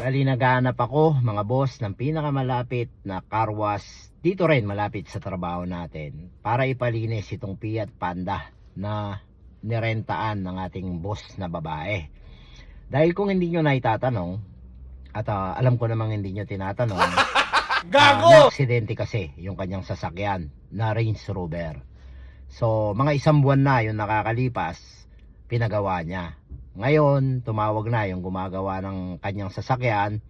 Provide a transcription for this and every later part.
Bali naghahanap ako mga boss ng pinakamalapit na car wash dito rin malapit sa trabaho natin para ipalinis itong Fiat Panda na nirentaan ng ating boss na babae. Dahil kung hindi nyo na itatanong at ah, alam ko namang hindi nyo tinatanong Gago! aksidente kasi yung kanyang sasakyan na Range Rover. So, mga isang buwan na yung nakakalipas, pinagawa niya. Ngayon, tumawag na yung gumagawa ng kanyang sasakyan,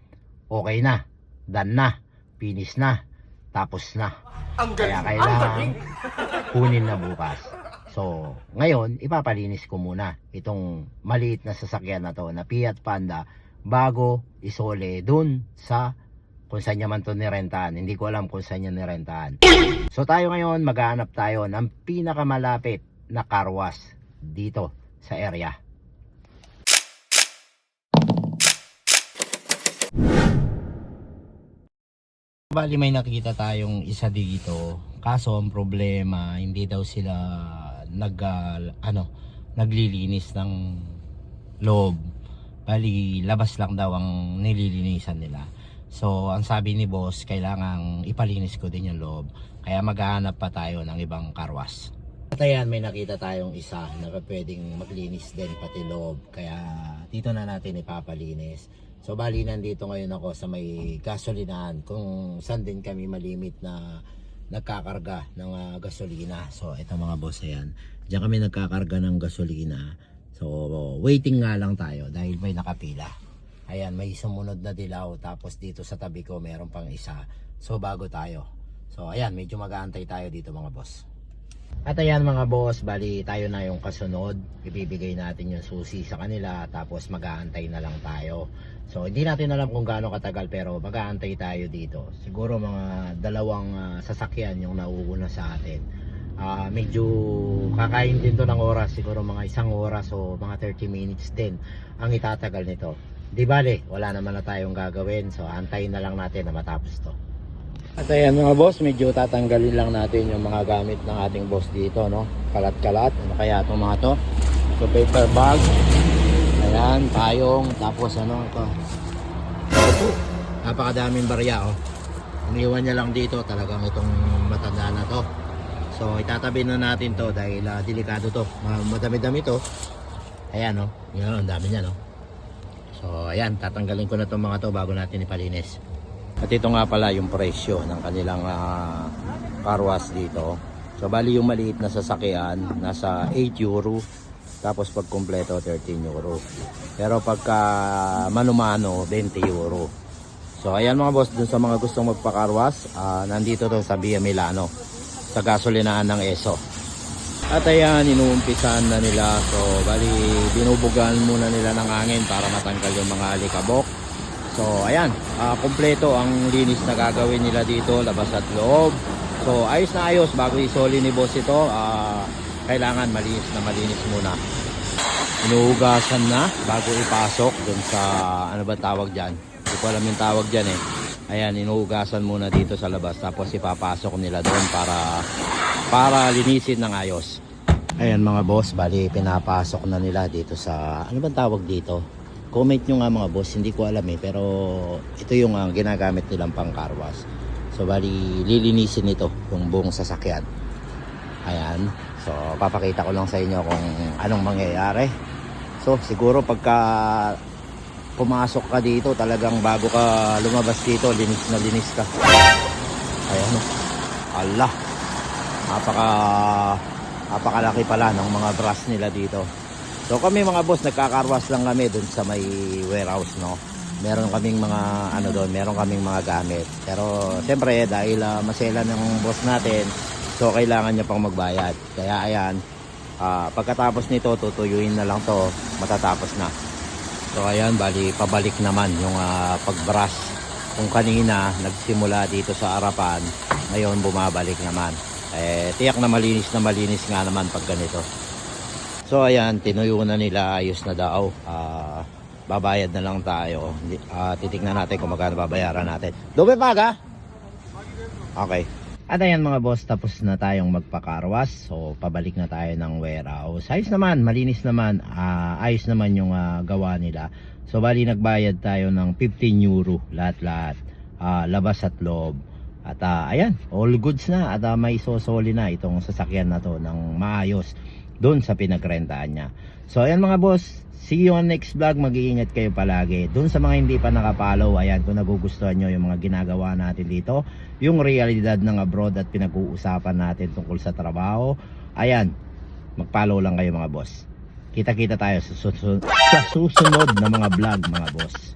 okay na, done na, finish na, tapos na. Kaya kailangan kunin na bukas. So, ngayon, ipapalinis ko muna itong maliit na sasakyan na to na Fiat Panda bago isole dun sa kung saan niya man to nirentahan. Hindi ko alam kung saan niya nirentahan. So tayo ngayon, maghahanap tayo ng pinakamalapit na car wash dito sa area. Bali may nakita tayong isa dito. Kaso ang problema, hindi daw sila nag ah, ano, naglilinis ng loob. Bali labas lang daw ang nililinisan nila. So, ang sabi ni boss, kailangang ipalinis ko din yung loob. Kaya maghahanap pa tayo ng ibang karwas. At ayan, may nakita tayong isa na pwedeng maglinis din pati loob. Kaya dito na natin ipapalinis. So, bali nandito ngayon ako sa may gasolinahan kung saan din kami malimit na nagkakarga ng ah, gasolina. So, ito mga boss, ayan. Diyan kami nagkakarga ng gasolina. So, waiting nga lang tayo dahil may nakapila. Ayan, may sumunod na dilaw. Tapos dito sa tabi ko, meron pang isa. So, bago tayo. So, ayan, medyo mag-aantay tayo dito mga boss. At ayan mga boss, bali tayo na yung kasunod. Ibibigay natin yung susi sa kanila. Tapos mag-aantay na lang tayo. So, hindi natin alam kung gaano katagal pero mag-aantay tayo dito. Siguro mga dalawang ah, sasakyan yung nauuna sa atin. Ah, medyo kakain din to ng oras. Siguro mga isang oras o mga 30 minutes din ang itatagal nito. Di bale, wala naman na tayong gagawin. So, antayin na lang natin na matapos to. At ayan mga boss, medyo tatanggalin lang natin yung mga gamit ng ating boss dito, no? Kalat-kalat. Ano kaya itong mga to? So, paper bag. Ayan, payong. Tapos ano, ito. Ito. Napakadaming barya, oh. Iniwan niya lang dito, talagang itong matanda na to. So, itatabi na natin to dahil ah, delikado to. Ma- Madami-dami to. Ayan, oh. Yan, ang dami niya, no? So, ayan, tatanggalin ko na itong mga to bago natin ipalinis. At ito nga pala yung presyo ng kanilang uh, car wash dito. So, bali yung maliit na sasakyan, nasa 8 euro. Tapos pag kumpleto, 13 euro. Pero pagka mano-mano, 20 euro. So, ayan mga boss, dun sa mga gustong magpa-car wash, ah, nandito to sa Via Milano. Sa gasolinahan ng ESO. At ayan, inuumpisan na nila. So, bali, binubugan muna nila ng hangin para matanggal yung mga alikabok. So, ayan, ah, kumpleto ang linis na gagawin nila dito, labas at loob. So, ayos na ayos, bago isoli ni boss ito, ah, kailangan malinis na malinis muna. Inuhugasan na bago ipasok dun sa, ano ba tawag dyan? Hindi ko alam yung tawag dyan eh. Ayan, inuhugasan muna dito sa labas, tapos ipapasok nila doon para para linisin ng ayos. Ayan mga boss, bali pinapasok na nila dito sa, ano bang tawag dito? Comment nyo nga mga boss, hindi ko alam eh, pero ito yung ah, ginagamit nilang pang car wash. So bali lilinisin ito yung buong sasakyan. Ayan, so papakita ko lang sa inyo kung anong mangyayari. So siguro pagka pumasok ka dito, talagang bago ka lumabas dito, linis na linis ka. Ayan. Allah napaka napakalaki pala ng mga brass nila dito so kami mga boss nagkakarwas lang kami dun sa may warehouse no? Meron kaming mga ano doon meron kaming mga gamit. Pero siyempre dahil uh, masela ng boss natin so kailangan niya pang magbayad. Kaya ayan ah, pagkatapos nito tutuyuin na lang to matatapos na. So ayan bali pabalik naman yung uh, pagbrush. Kung kanina nagsimula dito sa harapan ngayon bumabalik naman. Eh tiyak na malinis na malinis nga naman pag ganito so ayan tinuyo na nila ayos na daw Ah, babayad na lang tayo ah, titignan natin kung magkano babayaran natin dobe paga okay At ayan mga boss, tapos na tayong magpakarwas. So, pabalik na tayo ng warehouse. Ayos naman, malinis naman. Ah, ayos naman yung ah, gawa nila. So, bali nagbayad tayo ng 15 euro lahat-lahat. Ah, labas at loob. At ah, ayan, all goods na. At ah, may sosoli na itong sasakyan na to ng maayos doon sa pinagrentaan niya. So, ayan mga boss. See you on next vlog. Mag-iingat kayo palagi. Doon sa mga hindi pa nakapollow, ayan, kung nagugustuhan nyo yung mga ginagawa natin dito, yung realidad ng abroad at pinag-uusapan natin tungkol sa trabaho, ayan, mag-follow lang kayo mga boss. Kita-kita tayo sa susunod, sa susunod na mga vlog mga boss.